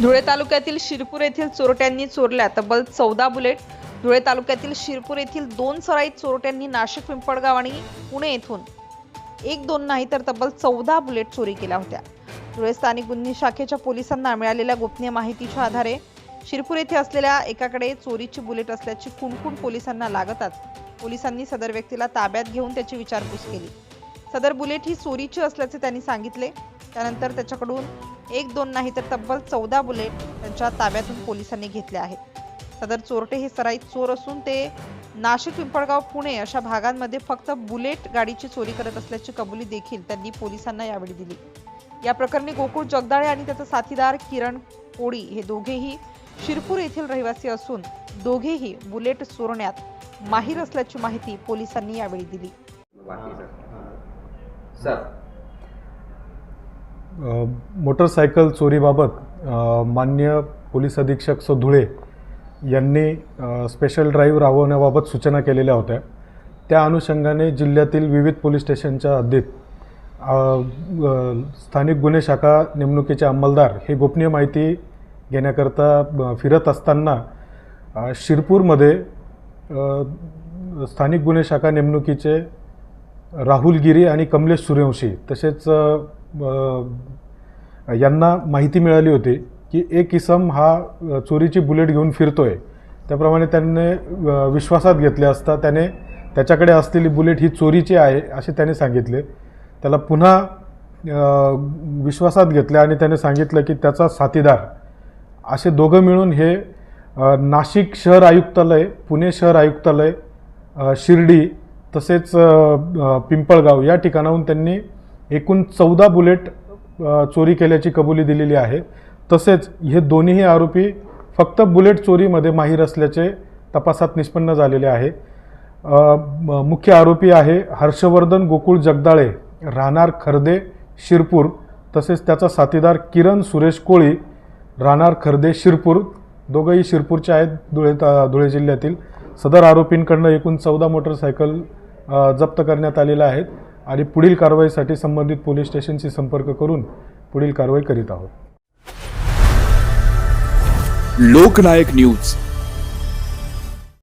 धुळे तालुक्यातील शिरपूर येथील चोरट्यांनी चोरल्या तब्बल चौदा बुलेट. धुळे तालुक्यातील शिरपूर येथील दोन सराईत चोरट्यांनी नाशिक पिंपळगाव आणि पुणे येथून एक दोन नाही तर तब्बल चौदा बुलेट चोरी केल्या होत्या. धुळे स्थानिक गुन्हे शाखेच्या पोलिसांना मिळालेल्या गोपनीय माहितीच्या आधारे शिरपूर येथे असलेल्या एकाकडे चोरीची बुलेट असल्याची कुणकुण पोलिसांना लागताच पोलिसांनी सदर व्यक्तीला ताब्यात घेऊन त्याची विचारपूस केली. सदर बुलेट ही चोरीची असल्याचे त्यांनी सांगितले. त्यानंतर त्याच्याकडून एक दोन नाही तर तब्बल चौदा बुलेट त्यांच्या ताब्यातून पोलिसांनी घेतले आहेत. सदर चोरटे हे सराईत चोर असून ते नाशिक पिंपळगाव पुणे अशा भागांमध्ये फक्त बुलेट गाडीची चोरी करत असल्याची कबुली देखील त्यांनी पोलिसांना यावेळी दिली. या प्रकरणी गोकुळ जगदाळे आणि त्याचा साथीदार किरण कोळी हे दोघेही शिरपूर येथील रहिवासी असून दोघेही बुलेट चोरण्यात माहीर असल्याची माहिती पोलिसांनी यावेळी दिली. सर मोटरसायकल चोरीबाबत मान्य पोलीस अधीक्षक सधुळे यांनी स्पेशल ड्राईव्ह राबवण्याबाबत सूचना केलेल्या होत्या. त्या अनुषंगाने जिल्ह्यातील विविध पोलीस स्टेशनच्या हद्दीत स्थानिक गुन्हे शाखा नेमणुकीचे अंमलदार हे गोपनीय माहिती घेण्याकरता फिरत असताना शिरपूरमध्ये स्थानिक गुन्हे शाखा नेमणुकीचे राहुल गिरी आणि कमलेश सूर्यवंशी तसेच यांना माहिती मिळाली होती की एक इसम हा चोरीची बुलेट घेऊन फिरतोय. त्याप्रमाणे त्यांनी विश्वासात घेतले असता त्याने त्याच्याकडे असलेली बुलेट ही चोरीची आहे असे त्याने सांगितले. त्याला पुन्हा विश्वासात घेतले आणि त्याने सांगितलं की त्याचा साथीदार असे दोघं मिळून हे नाशिक शहर आयुक्तालय पुणे शहर आयुक्तालय शिर्डी तसेच पिंपळगाव या ठिकाणाहून त्यांनी एकूण चौदा बुलेट चोरी केल्याची कबुली दिलेली आहे. तसेच हे दोन्हीही आरोपी फक्त बुलेट चोरीमध्ये माहीर असल्याचे तपासात निष्पन्न झालेले आहे. मुख्य आरोपी आहे हर्षवर्धन गोकुळ जगदाळे राहणार खर्दे शिरपूर तसेच त्याचा साथीदार किरण सुरेश कोळी राहणार खर्दे शिरपूर दोघंही शिरपूरचे आहेत धुळे धुळे जिल्ह्यातील. सदर आरोपींकडनं एकूण चौदा मोटरसायकल जप्त करण्यात आलेल्या आहेत. आणि पुढील कारवाईसाठी संबंधित पोलीस स्टेशनशी संपर्क करून पुढील कारवाई करीत आहोत. लोकनायक न्यूज.